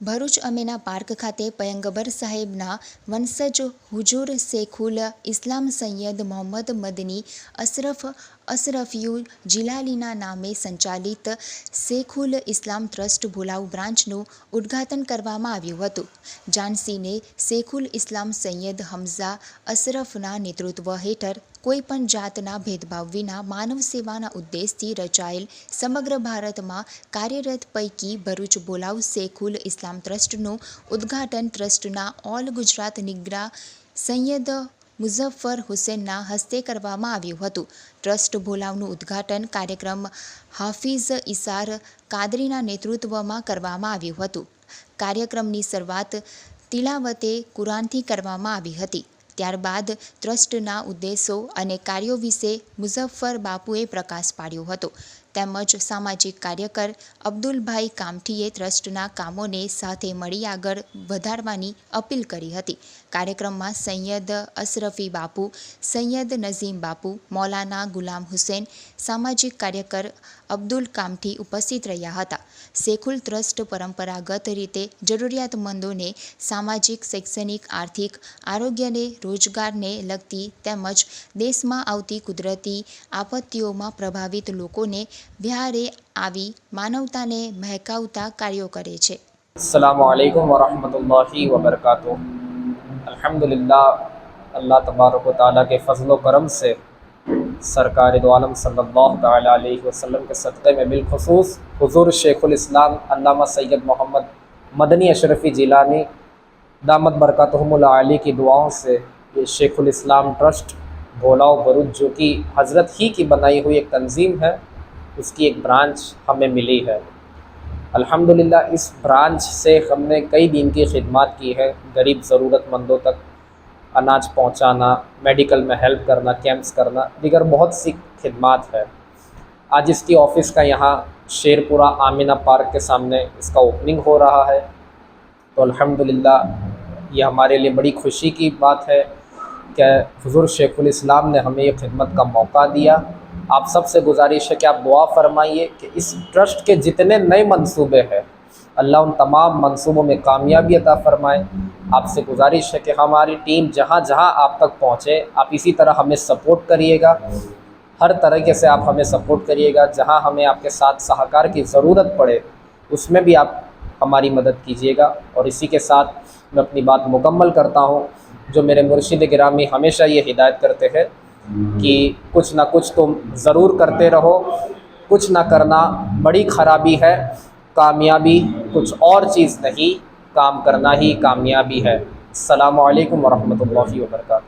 Bharuch અમેના park ખાતે પયંગબર સાહેબના વંશજ હુજુર શેખુલ ઇસ્લામ સૈયદ મોહમ્મદ મદની અશરફ અશરફયુ જિલાલીના નામે સંચાલિત શેખુલ ઇસ્લામ ટ્રસ્ટ ભોલાવ બ્રાન્ચનું ઉદ્ઘાટન કરવામાં આવ્યું હતું. જાનસીને શેખુલ ઇસ્લામ સૈયદ હમઝા અશરફના નેતૃત્વ હેઠળ કોઈપણ જાતના ભેદભાવ વિના માનવ સેવાના ઉદ્દેશથી રચાયેલ સમગ્ર ભારતમાં કાર્યરત પૈકી ભરૂચ બોલાવ શેખુલ ઇસ્લામ ટ્રસ્ટનું ઉદ્ઘાટન ટ્રસ્ટના ઓલ ગુજરાત નિગ્રા સૈયદ મુઝફ્ફર હુસેનના હસ્તે કરવામાં આવ્યું હતું. ટ્રસ્ટ ભોલાવનું ઉદ્ઘાટન કાર્યક્રમ હાફિઝ ઇસાર કાદરીના નેતૃત્વમાં કરવામાં આવ્યું હતું. કાર્યક્રમની શરૂઆત તિલાવતે કુરાનથી કરવામાં આવી હતી. ત્યારબાદ ટ્રસ્ટના ઉદ્દેશો અને કાર્યો વિશે મુઝફ્ફર બાપુએ પ્રકાશ પાડ્યો હતો. તેમજ સામાજિક કાર્યકર અબ્દુલભાઈ કામઠીએ ટ્રસ્ટના કામોને સાથે મળી આગળ વધારવાની અપીલ કરી હતી. કાર્યક્રમમાં સૈયદ અશરફી બાપુ, સૈયદ નઝીમ બાપુ, મૌલાના ગુલામ હુસેન, સામાજિક કાર્યકર અબ્દુલ કામઠી ઉપસ્થિત રહ્યા હતા. શેખુલ ટ્રસ્ટ પરંપરાગત રીતે જરૂરિયાતમંદોને સામાજિક, શૈક્ષણિક, આર્થિક આરોગ્યને રોજગારને લગતી તેમજ દેશમાં આવતી કુદરતી આપત્તિઓમાં પ્રભાવિત લોકોને વ્યારે આવી માનવતાને મહેકાવતા કાર્યો કરે છે السلام علیکم ورحمۃ اللہ وبرکاتہ الحمدللہ اللہ تبارک و تعالیٰ کے فضل و کرم سے سرکار دو عالم صلی اللہ تعالیٰ علیہ وسلم کے صدقے میں بالخصوص حضور شیخ الاسلام علامہ سید محمد مدنی اشرفی جیلانی دامت برکاتہم العالی کی دعاؤں سے یہ شیخ الاسلام ٹرسٹ بھولاؤ برج جو کہ حضرت ہی کی بنائی ہوئی ایک تنظیم ہے اس کی ایک برانچ ہمیں ملی ہے۔ الحمدللہ، اس برانچ سے ہم نے کئی دن کی خدمات کی ہے غریب ضرورت مندوں تک اناج پہنچانا، میڈیکل میں ہیلپ کرنا، کیمپس کرنا، دیگر بہت سی خدمات ہے آج اس کی آفس کا یہاں شیر پورہ آمینہ پارک کے سامنے اس کا اوپننگ ہو رہا ہے۔ تو الحمدللہ، یہ ہمارے لیے بڑی خوشی کی بات ہے کہ حضور شیخ الاسلام نے ہمیں یہ خدمت کا موقع دیا۔ آپ سب سے گزارش ہے کہ آپ دعا فرمائیے کہ اس ٹرسٹ کے جتنے نئے منصوبے ہیں، اللہ ان تمام منصوبوں میں کامیابی عطا فرمائے۔ آپ سے گزارش ہے کہ ہماری ٹیم جہاں جہاں آپ تک پہنچے، آپ اسی طرح ہمیں سپورٹ کریے گا۔ ہر طریقے سے آپ ہمیں سپورٹ کریے گا، جہاں ہمیں آپ کے ساتھ سہکار کی ضرورت پڑے، اس میں بھی آپ ہماری مدد کیجیے گا۔ اور اسی کے ساتھ میں اپنی بات مکمل کرتا ہوں، جو میرے مرشد گرامی ہمیشہ یہ ہدایت کرتے ہیں۔ کہ کچھ نہ کچھ تم ضرور کرتے رہو، کچھ نہ کرنا بڑی خرابی ہے، کامیابی کچھ اور چیز نہیں، کام کرنا ہی کامیابی ہے۔ السلام علیکم ورحمۃ اللہ وبرکاتہ۔